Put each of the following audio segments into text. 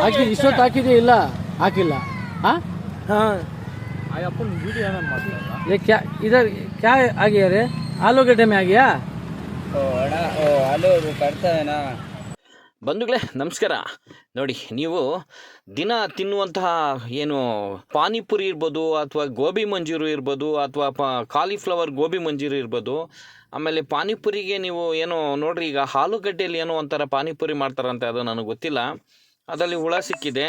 ಹಾಕಿ ಇಷ್ಟೊತ್ತು ಹಾಕಿದೆಯಾ ಇಲ್ಲ ಹಾಕಿಲ್ಲ हाँ हाँ अपन वीडियो में मारता ये क्या इधर क्या आ गया रे आलूगड्डे में आ गया ಬಂಧುಗಳೇ ನಮಸ್ಕಾರ ನೋಡಿ ನೀವು ದಿನ ತಿನ್ನುವಂತಹ ಏನು ಪಾನಿಪುರಿ ಇರ್ಬೋದು ಅಥವಾ ಗೋಬಿ ಮಂಜೂರು ಇರ್ಬೋದು ಅಥವಾ ಪ ಕಾಲಿಫ್ಲವರ್ ಗೋಬಿ ಮಂಜೂರು ಇರ್ಬೋದು ಆಮೇಲೆ ಪಾನಿಪುರಿಗೆ ನೀವು ಏನೋ ನೋಡ್ರಿ ಈಗ ಆಲೂಗಡ್ಡೆಯಲ್ಲಿ ಏನೋ ಒಂಥರ ಪಾನಿಪುರಿ ಮಾಡ್ತಾರಂತೆ ಅದು ನನಗೆ ಗೊತ್ತಿಲ್ಲ ಅದರಲ್ಲಿ ಹುಳ ಸಿಕ್ಕಿದೆ.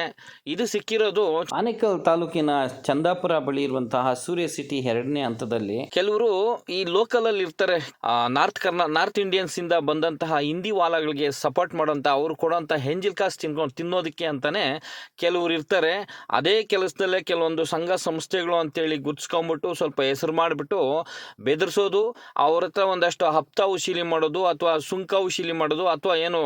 ಇದು ಸಿಕ್ಕಿರೋದು ಆನೇಕಲ್ ತಾಲೂಕಿನ ಚಂದಾಪುರ ಬಳಿ ಇರುವಂತಹ ಸೂರ್ಯ ಸಿಟಿ ಎರಡನೇ ಹಂತದಲ್ಲಿ ಕೆಲವರು ಈ ಲೋಕಲ್ ಅಲ್ಲಿ ಇರ್ತಾರೆ. ನಾರ್ತ್ ಕರ್ನಾ ನಾರ್ತ್ ಇಂಡಿಯನ್ಸ್ ಇಂದ ಬಂದಂತಹ ಹಿಂದಿ ವಾಲಾಗಳಿಗೆ ಸಪೋರ್ಟ್ ಮಾಡೋಂಥ ಅವ್ರು ಕೊಡೋಂಥ ಹೆಂಜಿಲ್ ಕಾಸ್ ತಿನ್ಕೊಂಡು ತಿನ್ನೋದಕ್ಕೆ ಅಂತಾನೆ ಕೆಲವರು ಇರ್ತಾರೆ. ಅದೇ ಕೆಲಸದಲ್ಲೇ ಕೆಲವೊಂದು ಸಂಘ ಸಂಸ್ಥೆಗಳು ಅಂತೇಳಿ ಗುರ್ಸ್ಕೊಂಬಿಟ್ಟು ಸ್ವಲ್ಪ ಹೆಸರು ಮಾಡಿಬಿಟ್ಟು ಬೆದರಿಸೋದು ಅವ್ರ ಹತ್ರ ಒಂದಷ್ಟು ಹಪ್ತ ಉಶೀಲಿ ಮಾಡೋದು ಅಥವಾ ಸುಂಕ ಉಶೀಲಿ ಮಾಡೋದು ಅಥವಾ ಏನು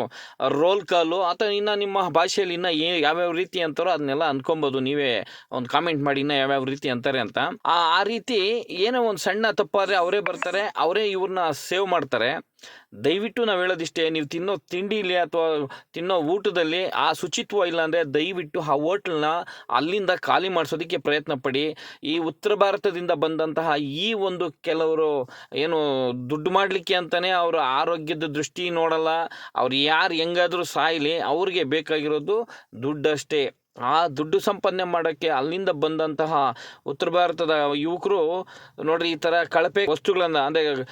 ರೋಲ್ ಕಾಲು ಅಥವಾ ಇನ್ನು ನಿಮ್ಮ ಇನ್ನು ಏ ಯಾವ್ಯಾವ ರೀತಿ ಅಂತಾರೋ ಅದನ್ನೆಲ್ಲ ಅನ್ಕೊಬೋದು. ನೀವೇ ಒಂದು ಕಾಮೆಂಟ್ ಮಾಡಿ ಇನ್ನು ಯಾವ್ಯಾವ ರೀತಿ ಅಂತಾರೆ ಅಂತ. ಆ ರೀತಿ ಏನೋ ಒಂದು ಸಣ್ಣ ತಪ್ಪಾದರೆ ಅವರೇ ಬರ್ತಾರೆ, ಅವರೇ ಇವ್ರನ್ನ ಸೇವ್ ಮಾಡ್ತಾರೆ. ದಯವಿಟ್ಟು ನಾವು ಹೇಳೋದಿಷ್ಟೇ, ನೀವು ತಿನ್ನೋ ತಿಂಡಿಲಿ ಅಥವಾ ತಿನ್ನೋ ಊಟದಲ್ಲಿ ಆ ಶುಚಿತ್ವ ಇಲ್ಲಾಂದರೆ ದಯವಿಟ್ಟು ಆ ಹೋಟ್ಲನ್ನ ಅಲ್ಲಿಂದ ಖಾಲಿ ಮಾಡಿಸೋದಕ್ಕೆ ಪ್ರಯತ್ನ ಪಡಿ. ಈ ಉತ್ತರ ಭಾರತದಿಂದ ಬಂದಂತಹ ಈ ಒಂದು ಕೆಲವರು ಏನು ದುಡ್ಡು ಮಾಡಲಿಕ್ಕೆ ಅಂತಲೇ ಅವರ ಆರೋಗ್ಯದ ದೃಷ್ಟಿ ನೋಡಲ್ಲ. ಅವ್ರು ಯಾರು ಹೆಂಗಾದರೂ ಸಾಯಲಿ ಅವ್ರಿಗೆ ಬೇಕಾಗಿರೋದು ದುಡ್ಡಷ್ಟೇ. ಆ ದುಡ್ಡು ಸಂಪಾದನೆ ಮಾಡೋಕ್ಕೆ ಅಲ್ಲಿಂದ ಬಂದಂತಹ ಉತ್ತರ ಭಾರತದ ಯುವಕರು ನೋಡ್ರಿ ಈ ಥರ ಕಳಪೆ ವಸ್ತುಗಳನ್ನು, ಅಂದರೆ,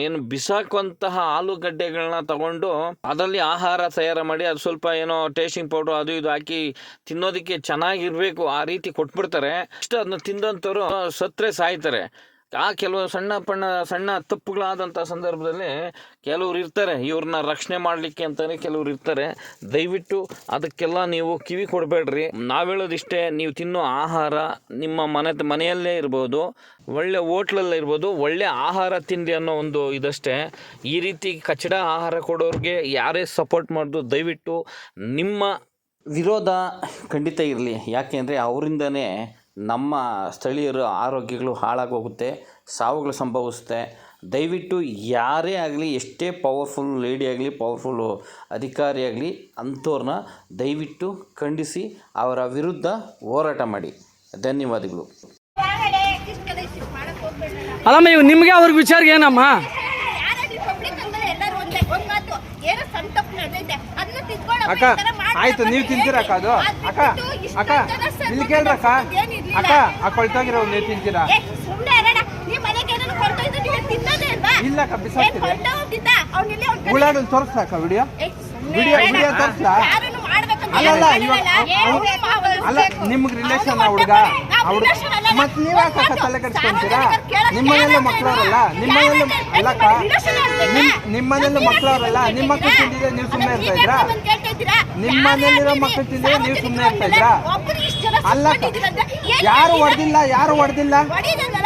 ಏನು ಬಿಸಾಕುವಂತಹ ಆಲೂಗಡ್ಡೆಗಳನ್ನ ತಗೊಂಡು ಅದರಲ್ಲಿ ಆಹಾರ ತಯಾರು ಮಾಡಿ ಅದು ಸ್ವಲ್ಪ ಏನೋ ಟೇಸ್ಟಿಂಗ್ ಪೌಡ್ರು ಅದು ಇದು ಹಾಕಿ ತಿನ್ನೋದಕ್ಕೆ ಚೆನ್ನಾಗಿರಬೇಕು, ಆ ರೀತಿ ಕೊಟ್ಬಿಡ್ತಾರೆ. ಅಷ್ಟು ಅದನ್ನ ತಿಂದಂಥವ್ರು ಸತ್ತರೆ ಸಾಯ್ತಾರೆ. ಆ ಕೆಲವು ಸಣ್ಣ ಪಣ್ಣ, ಸಣ್ಣ ತಪ್ಪುಗಳಾದಂಥ ಸಂದರ್ಭದಲ್ಲಿ ಕೆಲವ್ರು ಇರ್ತಾರೆ. ಇವ್ರನ್ನ ರಕ್ಷಣೆ ಮಾಡಲಿಕ್ಕೆ ಅಂತಲೇ ಕೆಲವ್ರು ಇರ್ತಾರೆ. ದಯವಿಟ್ಟು ಅದಕ್ಕೆಲ್ಲ ನೀವು ಕಿವಿ ಕೊಡಬೇಡ್ರಿ. ನಾವು ಹೇಳೋದಿಷ್ಟೇ, ನೀವು ತಿನ್ನೋ ಆಹಾರ ನಿಮ್ಮ ಮನೆ, ಮನೆಯಲ್ಲೇ ಇರ್ಬೋದು, ಒಳ್ಳೆ ಓಟ್ಲಲ್ಲೇ ಇರ್ಬೋದು, ಒಳ್ಳೆ ಆಹಾರ ತಿಂಡಿ ಅನ್ನೋ ಒಂದು ಇದಷ್ಟೇ. ಈ ರೀತಿ ಕಚಡ ಆಹಾರ ಕೊಡೋರಿಗೆ ಯಾರೇ ಸಪೋರ್ಟ್ ಮಾಡೋದು ದಯವಿಟ್ಟು ನಿಮ್ಮ ವಿರೋಧ ಖಂಡಿತ ಇರಲಿ. ಯಾಕೆಂದರೆ ಅವರಿಂದನೇ ನಮ್ಮ ಸ್ಥಳೀಯರ ಆರೋಗ್ಯಗಳು ಹಾಳಾಗೋಗುತ್ತೆ, ಸಾವುಗಳು ಸಂಭವಿಸುತ್ತೆ. ದಯವಿಟ್ಟು ಯಾರೇ ಆಗಲಿ, ಎಷ್ಟೇ ಪವರ್ಫುಲ್ ಲೇಡಿ ಆಗಲಿ ಪವರ್ಫುಲ್ಲು ಅಧಿಕಾರಿ ಆಗಲಿ ಅಂಥವ್ರನ್ನ ದಯವಿಟ್ಟು ಖಂಡಿಸಿ ಅವರ ವಿರುದ್ಧ ಹೋರಾಟ ಮಾಡಿ. ಧನ್ಯವಾದಗಳು. ಅಲ್ಲಮ್ಮ, ಇವು ನಿಮಗೆ ಅವ್ರಿಗೆ ವಿಚಾರ ಏನಮ್ಮ? ಅಕ್ಕ, ಆಯ್ತು, ನೀವು ತಿಂತೀರಾ ಅಕ್ಕ ಅದು? ಅಕ್ಕ ಅಕ್ಕ, ಇಲ್ಲಿ ಕೇಳ್ರಕ್ಕ? ಅಕ್ಕ ಆ ಕೊಳ್ತಾಗಿರೋ ನೀವು ತಿಂತೀರಾ? ಇಲ್ಲ ಅಕ್ಕ ಬಿಸಾಕ್ತಿದೆ ಉಳ್ಳಾಡಲ್ ತೋರಿಸ್ತಾ ವಿಡಿಯೋ? Video video ತೋರಿಸ್ಲಾ? ಅಲ್ಲಲ್ಲ ಇವಾಗ ಅಲ್ಲ. ನಿಮ್ಗೆ ರಿಲೇಷನ್ ಹುಡುಗ? ಹುಡುಗ ಮತ್ ನೀವಾಕ ತಲೆ ಕಟ್ಸ್ಕೊಂತೀರಾ ನಿಮ್ಮನೆಲ್ಲ ಮಕ್ಳವ್ರಲ್ಲ ನಿಮ್ಮನೆಲ್ಲ ಅಲ್ಲಕ್ಕ ನಿಮ್ ನಿಮ್ಮನೆಲ್ಲ ಮಕ್ಳವ್ರಲ್ಲ ನಿಮ್ಮ ಮಕ್ಳು ತಿಂದಿದ್ರೆ ನೀವು ಸುಮ್ಮನೆ ಇರ್ತಾ ಇದ್ರಾ ನಿಮ್ಮನೆಯಲ್ಲಿರೋ ಮಕ್ಳು ತಿಂದಿದ್ರೆ ನೀವು ಸುಮ್ಮನೆ ಇರ್ತಾ ಇದ್ರಾ ಅಲ್ಲಕ್ಕ ಯಾರು ಹೊಡೆದಿಲ್ಲ ಯಾರು ಹೊಡೆದಿಲ್ಲ?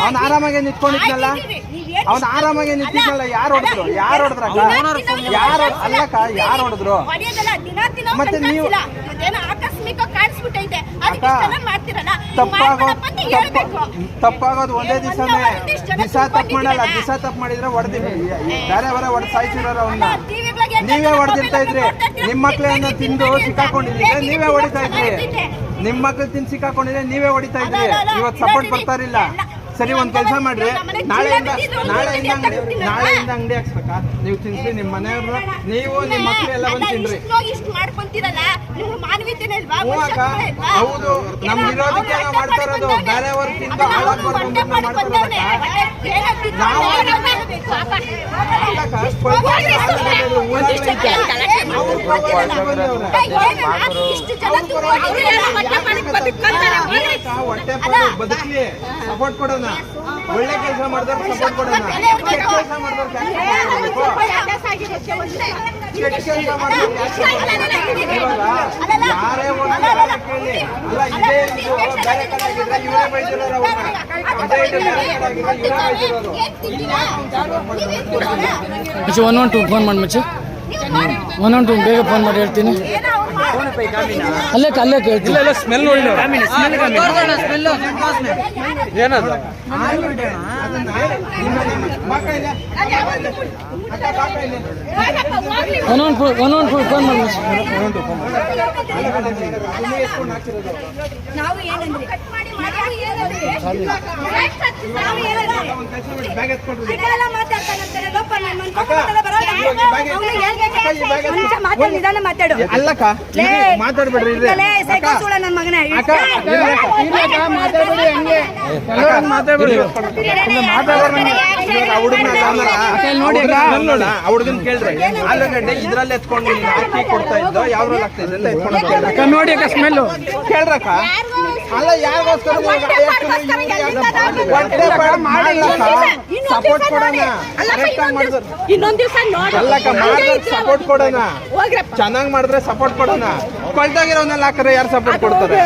ಅವ್ನ ಆರಾಮಾಗೆ ನಿಂತ್ಕೊಂಡಿದ್ನಲ್ಲ? ಅವ್ನ ಆರಾಮಾಗೆ ನಿಂತಿದ್ನಲ್ಲ ಯಾರು ಹೊಡೆದ್ರು? ಯಾರು ಹೊಡೆದ್ರ ಯಾರು ಅಲ್ಲಕ್ಕ ಯಾರು ಹೊಡೆದ್ರು? ಮತ್ತೆ ನೀವು ತಪ್ಪಾಗೋದು ತಪ್ಪ ತಪ್ಪಾಗೋದು ಒಂದೇ ದಿವಸನೇ ದಿವಸ ತಪ್ಪು ಮಾಡಲ್ಲ ದಿವಸ ತಪ್ಪು ಮಾಡಿದ್ರೆ ಹೊಡೆದಿವಿ ಬೇರೆ ಬರ ಹೊಡೆದು ಸಾಯಿಸಿರೋರು ಅವನ್ನ ನೀವೇ ಹೊಡೆದಿರ್ತಾ ಇದ್ರಿ. ನಿಮ್ಮ ಮಕ್ಳನ್ನ ತಿಂದು ಸಿಕ್ಕಾಕೊಂಡಿದ್ರೆ ನೀವೇ ಹೊಡಿತಾ ಇದ್ರಿ. ನಿಮ್ಮ ಮಕ್ಳು ತಿನ್ ಸಿಕ್ಕಾಕೊಂಡಿದ್ರೆ ನೀವೇ ಹೊಡಿತಾ ಇದ್ರಿ. ಇವತ್ತು ಸಪೋರ್ಟ್ ಬರ್ತಾರಿಲ್ಲ ಸರಿ ಒಂದ್ ಕೆಲಸ ಮಾಡ್ರಿ. ನಾಳೆಯಿಂದ ನಾಳೆಯಿಂದ ಅಂಗಡಿ ನಾಳೆಯಿಂದ ಅಂಗಡಿ ಹಾಕ್ಸ್ಬೇಕಾ? ನೀವು ತಿನ್ಸಿ ನಿಮ್ ಮನೆಯವ್ರು ನೀವು ನಿಮ್ಮ ಮಕ್ಳು ಎಲ್ಲ ಬಂದ್ ತಿನ್ರಿ. ಹೌದು ನಮ್ ಇರೋದಕ್ಕೆ ನಾವು ಮಾಡ್ತಾ ಇರೋದು. ಬೇರೆಯವ್ರು ತಿಂದು ನಾವು ಮಾಡ್ತಾ ಇರೋದಕ್ಕ ನಾವು ಬದುಕ್ಲಿ ಸಪೋರ್ಟ್ ಕೊಡೋಣ ಒಳ್ಳೆ ಕೆಲಸ ಮಾಡಿದವ್ರು ಸಪೋರ್ಟ್ ಕೊಡೋಣ ಕೆಟ್ಟ ಕೆಲಸ ಮಾಡಿದವ್ರು ಕೆಟ್ಟ ಕೆಲಸ ಮಾಡಿದವ್ರು ಒಂದು ಯಾರೇ ಕೇಳಿ ಅಲ್ಲ ಇದೇ ಇದು ಬೇರೆ ಕಡೆ ಆಗಿದ್ರೆ ಇವರೇ ಬೈದಿರೋರು ಅವ್ರನ್ನ ಇದೇ ಇದು ಬೇರೆ ಕಡೆ ಆಗಿದ್ರೆ ಇವರೇ ಬೈದಿರೋರು ಮಚ್ಚಿ ಒನ್ ಒನ್ ಟು ಫೋನ್ ಮಾಡಿ ಮಚ್ಚಿ ಒನ್ ಒನ್ ಟು ಬೇಗ ಫೋನ್ ಮಾಡಿ ಹೇಳ್ತೀನಿ ಅಲ್ಲೇ ಅಲ್ಲೇ ಇಲ್ಲ ಇಲ್ಲ ಸ್ಮೆಲ್ ನೋಡಿ ಏನದು? ಒಂದೊಂದು ಫುಲ್ ಒಂದೊಂದು ಫುಲ್ ಫೋನ್ ಮಾಡಿ. ನಾವು ಏನಂದ್ರಿ? ನಿಧಾನ ಮಾತಾಡು ಅಲ್ಲಕ್ಕ ಮಾತಾಡ್ಬೇಡ್ರಿ ಮಗನೇ. ಅಕ್ಕ, ಮಾತಾಡ್ಬೇಡಿ ಆ ಹುಡುಗನ್ ಕೇಳ್ರಿ. ಆಲೂಗಡ್ಡೆ ಇದ್ರಲ್ಲಿ ಎತ್ಕೊಂಡು ಹಾಕಿ ಕೊಡ್ತಾ ಇದ್ದೋ ಯಾವ್ದ್ರಲ್ಲಿ ಆಗ್ತಾ ಇದೆ? ಅಂತ ಎತ್ಕೊಂಡು ಕೇಳ್ರಕ್ಕ. ನೋಡಿ ಅಕ್ಕ ಸ್ಮೆಲ್ಲು ಕೇಳ್ರಕ್ಕ? ಅಲ್ಲ ಯಾರಿಗೋಸ್ಕರ ಸಪೋರ್ಟ್ ಕೊಡೋಣ. ಇನ್ನೊಂದ್ ದಿವಸ ಸಪೋರ್ಟ್ ಕೊಡೋಣ. ಚೆನ್ನಾಗಿ ಮಾಡಿದ್ರೆ ಸಪೋರ್ಟ್ ಕೊಡೋಣ. ಕೊಳ್ತಾಗಿರೋನೆಲ್ಲ ಹಾಕಿದ್ರೆ ಯಾರು ಸಪೋರ್ಟ್ ಕೊಡ್ತಾರೆ?